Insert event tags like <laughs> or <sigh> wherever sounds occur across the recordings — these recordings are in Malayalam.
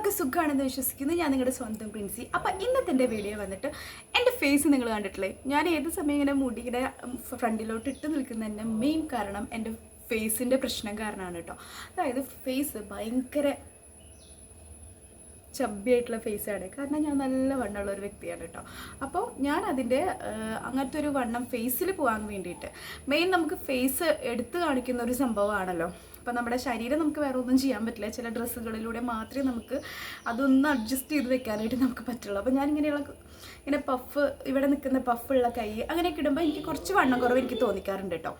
എല്ലാവർക്കും സുഖമാണെന്ന് വിശ്വസിക്കുന്നു ഞാൻ നിങ്ങളുടെ സ്വന്തം പ്രിൻസി. അപ്പോൾ ഇന്നത്തെ എന്റെ വീഡിയോ വന്നിട്ട് എന്റെ ഫേസ് നിങ്ങൾ കണ്ടിട്ടില്ലേ? ഞാൻ ഏത് സമയം ഇങ്ങനെ മുടി ഇങ്ങനെ ഫ്രണ്ടിലോട്ട് ഇട്ട് നിൽക്കുന്നതിന്റെ മെയിൻ കാരണം എന്റെ ഫേസിന്റെ പ്രശ്നം കാരണമാണ് കേട്ടോ. അതായത് ഫേസ് ഭയങ്കര ചബ്ബിയായിട്ടുള്ള ഫേസാണ് കാരണം ഞാൻ നല്ല വണ്ണമുള്ള ഒരു വ്യക്തിയാണ് കേട്ടോ. അപ്പോൾ ഞാൻ അതിന്റെ അങ്ങനത്തെ ഒരു വണ്ണം ഫേസിൽ പോകാൻ വേണ്ടിയിട്ട് മെയിൻ നമുക്ക് ഫേസ് എടുത്തു കാണിക്കുന്ന ഒരു സംഭവമാണല്ലോ. അപ്പോൾ നമ്മുടെ ശരീരം നമുക്ക് വേറെ ഒന്നും ചെയ്യാൻ പറ്റില്ല. ചില ഡ്രസ്സുകളിലൂടെ മാത്രമേ നമുക്ക് അതൊന്ന് അഡ്ജസ്റ്റ് ചെയ്ത് വെക്കാനായിട്ട് നമുക്ക് പറ്റുള്ളൂ. അപ്പോൾ ഞാൻ ഇങ്ങനെയുള്ള ഇങ്ങനെ പഫ് ഇവിടെ നിൽക്കുന്ന പഫുള്ള കൈ അങ്ങനെയൊക്കെ ഇടുമ്പോൾ എനിക്ക് കുറച്ച് വണ്ണം കുറവ് എനിക്ക് തോന്നിക്കാറുണ്ട് കേട്ടോ.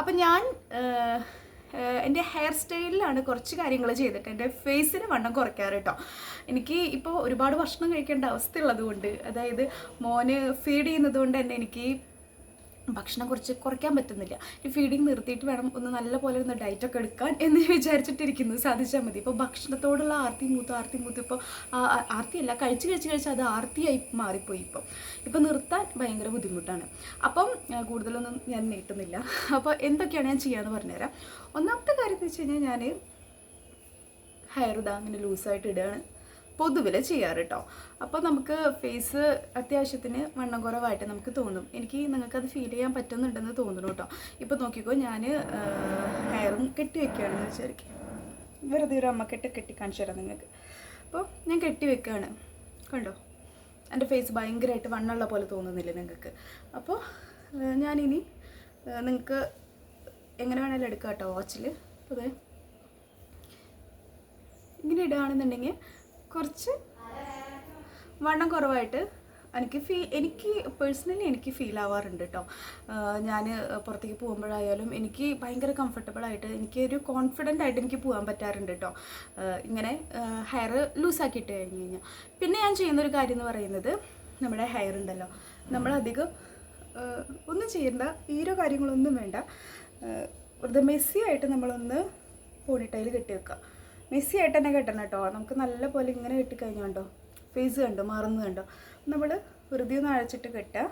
അപ്പം ഞാൻ എന്റെ ഹെയർ സ്റ്റൈലിലാണ് കുറച്ച് കാര്യങ്ങൾ ചെയ്തിട്ട് എന്റെ ഫേസിന് വണ്ണം കുറയ്ക്കാറ് കേട്ടോ. എനിക്ക് ഇപ്പോൾ ഒരുപാട് ഭക്ഷണം കഴിക്കേണ്ട അവസ്ഥയുള്ളതുകൊണ്ട് കൊണ്ട് അതായത് മോന് ഫീഡ് ചെയ്യുന്നത് കൊണ്ട് തന്നെ എനിക്ക് ഭക്ഷണം കുറച്ച് കുറയ്ക്കാൻ പറ്റുന്നില്ല. ഈ ഫീഡിങ് നിർത്തിയിട്ട് വേണം ഒന്ന് നല്ല പോലെ ഒന്ന് ഡയറ്റൊക്കെ എടുക്കാൻ എന്ന് വിചാരിച്ചിട്ടിരിക്കുന്നത് സാധിച്ചാൽ മതി. ഇപ്പോൾ ഭക്ഷണത്തോടുള്ള ആർത്തി മൂത്ത് ആർത്തി മൂത്ത് ഇപ്പോൾ ആർത്തിയല്ല കഴിച്ച് കഴിച്ച് കഴിച്ച് അത് ആർത്തിയായി മാറിപ്പോയി ഇപ്പം. ഇപ്പം നിർത്താൻ ഭയങ്കര ബുദ്ധിമുട്ടാണ്. അപ്പം കൂടുതലൊന്നും ഞാൻ നീട്ടുന്നില്ല. അപ്പോൾ എന്തൊക്കെയാണ് ഞാൻ ചെയ്യാമെന്ന് പറഞ്ഞുതരാം. ഒന്നാമത്തെ കാര്യം എന്ന് വെച്ച് കഴിഞ്ഞാൽ ഞാൻ ഹെയർ ഇതാ അങ്ങനെ ലൂസായിട്ട് ഇടുകയാണ്. പൊതുവിൽ ചെയ്യാറ് കേട്ടോ അപ്പോൾ നമുക്ക് ഫേസ് അത്യാവശ്യത്തിന് വണ്ണം കുറവായിട്ട് നമുക്ക് തോന്നും. എനിക്ക് നിങ്ങൾക്ക് അത് ഫീൽ ചെയ്യാൻ പറ്റുന്നുണ്ടെന്ന് തോന്നുന്നു കേട്ടോ ഇപ്പോൾ നോക്കിക്കോ ഞാൻ ഹെയറും കെട്ടി വെക്കുകയാണെന്ന് വിചാരിക്കും. വെറുതെ ഒരു അമ്മക്കെട്ട് കെട്ടി കാണിച്ചു തരാം നിങ്ങൾക്ക്. അപ്പോൾ ഞാൻ കെട്ടി വെക്കുകയാണ് കണ്ടോ? എന്റെ ഫേസ് ഭയങ്കരമായിട്ട് വണ്ണുള്ള പോലെ തോന്നുന്നില്ല നിങ്ങൾക്ക്? അപ്പോൾ ഞാനിനി നിങ്ങൾക്ക് എങ്ങനെ വേണമെങ്കിലും എടുക്കാം കേട്ടോ വാച്ചിൽ ദേ. ഇങ്ങനെ ഇടുകയാണെന്നുണ്ടെങ്കിൽ കുറച്ച് വണ്ണം കുറവായിട്ട് എനിക്ക് ഫീ എനിക്ക് പേഴ്സണലി എനിക്ക് ഫീൽ ആവാറുണ്ട് കേട്ടോ ഞാൻ പുറത്തേക്ക് പോകുമ്പോഴായാലും എനിക്ക് ഭയങ്കര കംഫർട്ടബിളായിട്ട് എനിക്ക് ഒരു കോൺഫിഡന്റ് ആയിട്ട് എനിക്ക് പോകാൻ പറ്റാറുണ്ട് കേട്ടോ ഇങ്ങനെ ഹെയർ ലൂസാക്കിയിട്ട് കഴിഞ്ഞ് കഴിഞ്ഞാൽ പിന്നെ ഞാൻ ചെയ്യുന്നൊരു കാര്യം എന്ന് പറയുന്നത് നമ്മുടെ ഹെയർ ഉണ്ടല്ലോ. നമ്മളധികം ഒന്നും ചെയ്യേണ്ട ഈരോ കാര്യങ്ങളൊന്നും വേണ്ട. വെറുതെ മെസ്സി ആയിട്ട് നമ്മളൊന്ന് പോണിട്ടയിൽ കെട്ടി വെക്കുക മെസ്സി ആയിട്ട് തന്നെ കിട്ടണം കേട്ടോ. നമുക്ക് നല്ല പോലെ ഇങ്ങനെ കെട്ടിക്കഴിഞ്ഞാണ്ടോ? ഫേസ് കണ്ടോ? മറന്നു കണ്ടോ? നമ്മൾ വെറുതെ ഒന്ന് അഴച്ചിട്ട് കെട്ടുക.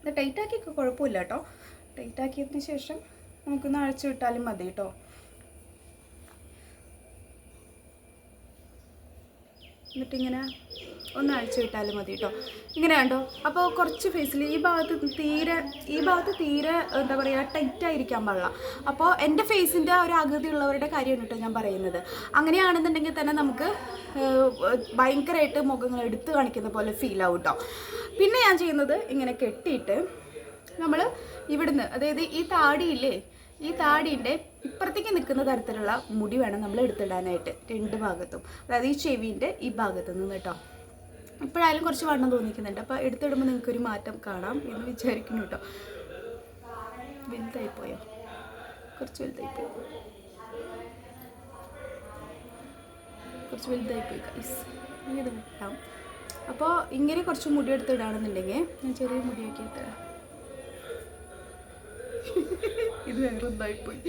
ഇത് ടൈറ്റാക്കിയൊക്കെ കുഴപ്പമില്ല കേട്ടോ. ടൈറ്റാക്കിയതിന് ശേഷം നമുക്കൊന്ന് അഴച്ചു വിട്ടാലും മതി കേട്ടോ. എന്നിട്ടിങ്ങനെ ഒന്ന് അഴിച്ചു വിട്ടാലും മതി കേട്ടോ ഇങ്ങനെ കണ്ടോ? അപ്പോൾ കുറച്ച് ഫേസിൽ ഈ ഭാഗത്ത് തീരെ ഈ ഭാഗത്ത് തീരെ എന്താ പറയുക ടൈറ്റായിരിക്കാൻ പാടില്ല. അപ്പോൾ എന്റെ ഫേസിന്റെ ഒരു ആകൃതി ഉള്ളവരുടെ കാര്യമാണ് കേട്ടോ ഞാൻ പറയുന്നത്. അങ്ങനെയാണെന്നുണ്ടെങ്കിൽ തന്നെ നമുക്ക് ഭയങ്കരമായിട്ട് മുഖങ്ങൾ എടുത്തു കാണിക്കുന്ന പോലെ ഫീൽ ആവും കേട്ടോ പിന്നെ ഞാൻ ചെയ്യുന്നത് ഇങ്ങനെ കെട്ടിയിട്ട് നമ്മൾ ഇവിടുന്ന് അതായത് ഈ താടിയില്ലേ ഈ താടിന്റെ ഇപ്പുറത്തേക്ക് നിൽക്കുന്ന തരത്തിലുള്ള മുടി വേണം നമ്മൾ എടുത്തിടാനായിട്ട്. രണ്ട് ഭാഗത്തും. അതായത് ഈ ചെവിന്റെ ഈ ഭാഗത്തു നിന്ന് കേട്ടോ ഇപ്പോഴായാലും കുറച്ച് വണ്ണം തോന്നിക്കുന്നുണ്ട്. അപ്പോൾ എടുത്തിടുമ്പോൾ നിങ്ങൾക്കൊരു മാറ്റം കാണാം എന്ന് വിചാരിക്കുന്നു കേട്ടോ. വലുതായിപ്പോയോ? കുറച്ച് വലുതായിപ്പോയോ? പോയി കുറച്ച് വലുതായിപ്പോയി ഗൈസ് ഇത് വിട്ടാം. അപ്പോൾ ഇങ്ങനെ കുറച്ച് മുടി എടുത്തിടാണെന്നുണ്ടെങ്കിൽ ഞാൻ ചെറിയ മുടിയൊക്കെ എടുത്തിടാം <laughs> ഇത് വേറെ ഒന്നായിപ്പോയി.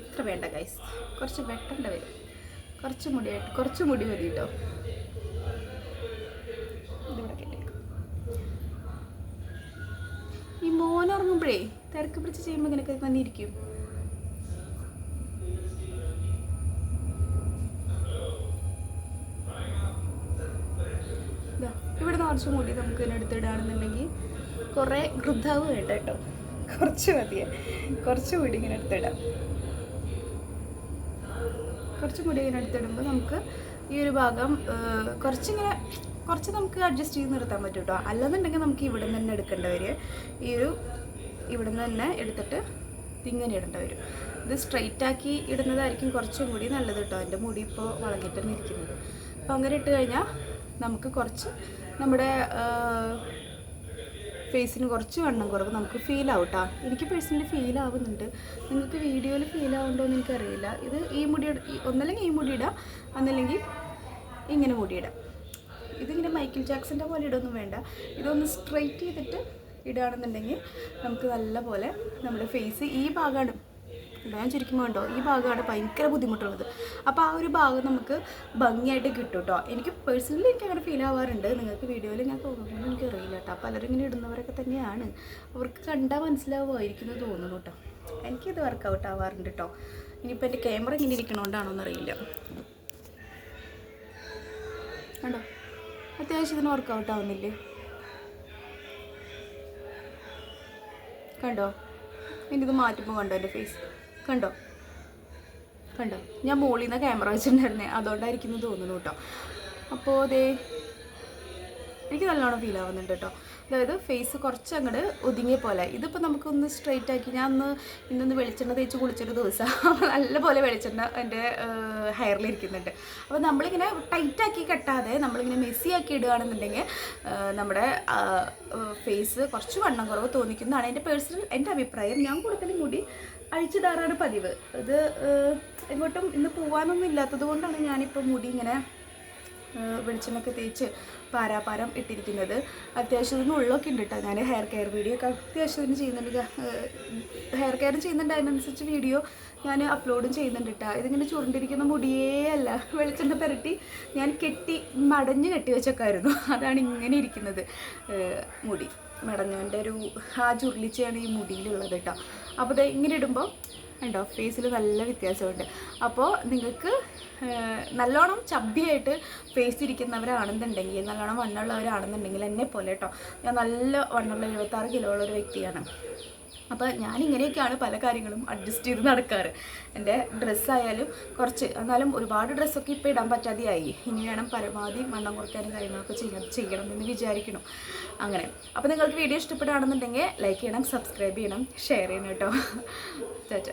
ഇത്ര വേണ്ട ഗൈസ് കുറച്ച് വെട്ടേണ്ട വരും. കുറച്ച് മുടിയായിട്ട് കുറച്ച് മുടി മതി കേട്ടോ. ഈ മോൻ ഉറങ്ങുമ്പോഴേ തിരക്ക് പിടിച്ച് ചെയ്യുമ്പോൾ ഇങ്ങനെയൊക്കെ തന്നെ ദാ, ഇവിടുന്ന് കുറച്ച് മുടി നമുക്ക് ഇതിനെ എടുത്തിടാണെന്നുണ്ടെങ്കിൽ കുറേ വൃദ്ധാവ് വേണ്ട കേട്ടോ. കുറച്ച് മതിയെ. കുറച്ച് മുടി ഇങ്ങനെ എടുത്തിടാം കുറച്ച് മുടി ഇങ്ങനെ എടുത്തിടുമ്പോൾ നമുക്ക് ഈ ഒരു ഭാഗം കുറച്ചിങ്ങനെ കുറച്ച് നമുക്ക് അഡ്ജസ്റ്റ് ചെയ്ത് നിർത്താൻ പറ്റും കേട്ടോ അല്ലെന്നുണ്ടെങ്കിൽ നമുക്ക് ഇവിടെ നിന്ന് തന്നെ എടുക്കേണ്ടി വരും ഈ ഒരു ഇവിടെ നിന്ന് തന്നെ എടുത്തിട്ട് ഇങ്ങനെ ഇടേണ്ടി വരും. ഇത് സ്ട്രെയിറ്റ് ആക്കി ഇടുന്നതായിരിക്കും കുറച്ചും കൂടി നല്ലത് കേട്ടോ എന്റെ മുടി ഇപ്പോൾ വളഞ്ഞിട്ട് തന്നെ ഇരിക്കുന്നത്. അപ്പോൾ അങ്ങനെ ഇട്ട് കഴിഞ്ഞാൽ നമുക്ക് കുറച്ച് നമ്മുടെ ഫേസിന് കുറച്ച് വണ്ണം കുറവ് നമുക്ക് ഫീൽ ആവും കേട്ടോ എനിക്ക് പേഴ്സണലി ഫീൽ ആവുന്നുണ്ട്. നിങ്ങൾക്ക് വീഡിയോയിൽ ഫീൽ ആവുന്നുണ്ടോ എന്ന് എനിക്കറിയില്ല. ഇത് ഈ മുടി ഒന്നല്ലെങ്കിൽ ഈ മുടി ഇടാം. ഒന്നല്ലെങ്കിൽ ഇങ്ങനെ മുടി ഇടാം. ഇതിങ്ങനെ മൈക്കിൾ ജാക്സന്റെ പോലെ ഇടൊന്നും വേണ്ട. ഇതൊന്ന് സ്ട്രൈറ്റ് ചെയ്തിട്ട് ഇടുകയാണെന്നുണ്ടെങ്കിൽ നമുക്ക് നല്ല പോലെ നമ്മുടെ ഫേസ് ഈ ഭാഗമാണ് ഞാൻ ശരിക്കും കണ്ടോ ഈ ഭാഗമാണ് ഭയങ്കര ബുദ്ധിമുട്ടുള്ളത്. അപ്പോൾ ആ ഒരു ഭാഗം നമുക്ക് ഭംഗിയായിട്ട് കിട്ടും കേട്ടോ. എനിക്ക് പേഴ്സണലി എനിക്ക് അങ്ങനെ ഫീൽ ആവാറുണ്ട്. നിങ്ങൾക്ക് വീഡിയോയിൽ ഞാൻ തോന്നുന്നു എനിക്ക് അറിയില്ല കേട്ടോ പലരും ഇങ്ങനെ ഇടുന്നവരൊക്കെ തന്നെയാണ്. അവർക്ക് കണ്ടാൽ മനസ്സിലാവുമായിരിക്കും എന്ന് തോന്നുന്നു കേട്ടോ. എനിക്കിത് വർക്കൗട്ട് ആവാറുണ്ട് കേട്ടോ. ഇനിയിപ്പോൾ എന്റെ ക്യാമറ ഇങ്ങനെ ഇരിക്കണോണ്ടാണോ എന്നറിയില്ല. കണ്ടോ? അത്യാവശ്യത്തിന് വർക്കൗട്ട് ആവുന്നില്ലേ? കണ്ടോ? ഇനി ഇത് മാറ്റുമ്പോൾ കണ്ടോ എന്റെ ഫേസ് കണ്ടോ? കണ്ടോ? ഞാൻ മുകളിൽ നിന്ന് ക്യാമറ വെച്ചിട്ടുണ്ടായിരുന്നേ. അതുകൊണ്ടായിരിക്കും എന്ന് തോന്നുന്നു കേട്ടോ. അപ്പോൾ അതേ എനിക്ക് നല്ലോണം ഫീൽ ആവുന്നുണ്ട് കേട്ടോ. അതായത് ഫേസ് കുറച്ച് അങ്ങോട്ട് ഒതുങ്ങിയ പോലെ. ഇതിപ്പോൾ നമുക്കൊന്ന് സ്ട്രെയിറ്റ് ആക്കി. ഞാൻ ഒന്ന് ഇന്നൊന്ന് വെളിച്ചെണ്ണ തേച്ച് കുളിച്ചൊരു ദിവസം. <laughs> നല്ലപോലെ വെളിച്ചെണ്ണ എന്റെ ഹെയറിൽ ഇരിക്കുന്നുണ്ട്. അപ്പോൾ നമ്മളിങ്ങനെ ടൈറ്റാക്കി കെട്ടാതെ നമ്മളിങ്ങനെ മെസ്സി ആക്കി ഇടുകയാണെന്നുണ്ടെങ്കിൽ നമ്മുടെ ഫേസ് കുറച്ച് വണ്ണം കുറവ് തോന്നിക്കുന്നതാണ് എന്റെ പേഴ്സണൽ എന്റെ അഭിപ്രായം. ഞാൻ കൂടുതലും മുടി അഴിച്ചിടാറാണ് പതിവ്. അത് എങ്ങോട്ടും ഇന്ന് പോകാനൊന്നും ഇല്ലാത്തത് കൊണ്ടാണ് ഞാനിപ്പോൾ മുടി ഇങ്ങനെ വെളിച്ചെണ്ണൊക്കെ തേച്ച് പാരാപാരം ഇട്ടിരിക്കുന്നത്. അത്യാവശ്യത്തിന് ഉള്ളൊക്കെ ഉണ്ട് കേട്ടോ ഞാൻ ഹെയർ കെയർ വീഡിയോ ഒക്കെ അത്യാവശ്യത്തിന് ചെയ്യുന്നുണ്ട്. ഹെയർ കെയർ ചെയ്യുന്നുണ്ട് അതിനനുസരിച്ച് വീഡിയോ ഞാൻ അപ്ലോഡും ചെയ്യുന്നുണ്ട് കേട്ടോ ഇതിങ്ങനെ ചുരുണ്ടിരിക്കുന്ന മുടിയേ അല്ല. വെളിച്ചെണ്ണ പുരട്ടി ഞാൻ കെട്ടി മടഞ്ഞ് കെട്ടി വെച്ചൊക്കെയായിരുന്നു അതാണ് ഇങ്ങനെ ഇരിക്കുന്നത് മുടി. മടഞ്ഞവന്റെ ഒരു ആ ചുരുളിച്ചയാണ് ഈ മുടിയിലുള്ളത് കേട്ടോ അപ്പോൾ ഇങ്ങനെ ഇടുമ്പോൾ ഉണ്ടോ ഫേസിൽ നല്ല വ്യത്യാസമുണ്ട്. അപ്പോൾ നിങ്ങൾക്ക് നല്ലോണം ചബ്ബിയായിട്ട് ഫേസ് ഇരിക്കുന്നവരാണെന്നുണ്ടെങ്കിൽ നല്ലോണം വണ്ണമുള്ളവരാണെന്നുണ്ടെങ്കിൽ എന്നെ പോലെ കേട്ടോ ഞാൻ നല്ല വണ്ണുള്ള എഴുപത്താറ് കിലോ ഉള്ള ഒരു വ്യക്തിയാണ്. അപ്പോൾ ഞാനിങ്ങനെയൊക്കെയാണ് പല കാര്യങ്ങളും അഡ്ജസ്റ്റ് ചെയ്ത് നടക്കാറ്. എന്റെ ഡ്രസ്സായാലും കുറച്ച് എന്നാലും ഒരുപാട് ഡ്രസ്സൊക്കെ ഇപ്പോൾ ഇടാൻ പറ്റാതെയായി. ഇനി വേണം പരമാവധി വണ്ണം കുറയ്ക്കാനും കാര്യങ്ങളൊക്കെ ചെയ്യണം ചെയ്യണം എന്ന് വിചാരിക്കണം അങ്ങനെ. അപ്പോൾ നിങ്ങൾക്ക് വീഡിയോ ഇഷ്ടപ്പെടുകയാണെന്നുണ്ടെങ്കിൽ ലൈക്ക് ചെയ്യണം സബ്സ്ക്രൈബ് ചെയ്യണം ഷെയർ ചെയ്യണം കേട്ടോ. <laughs> ചേട്ടാ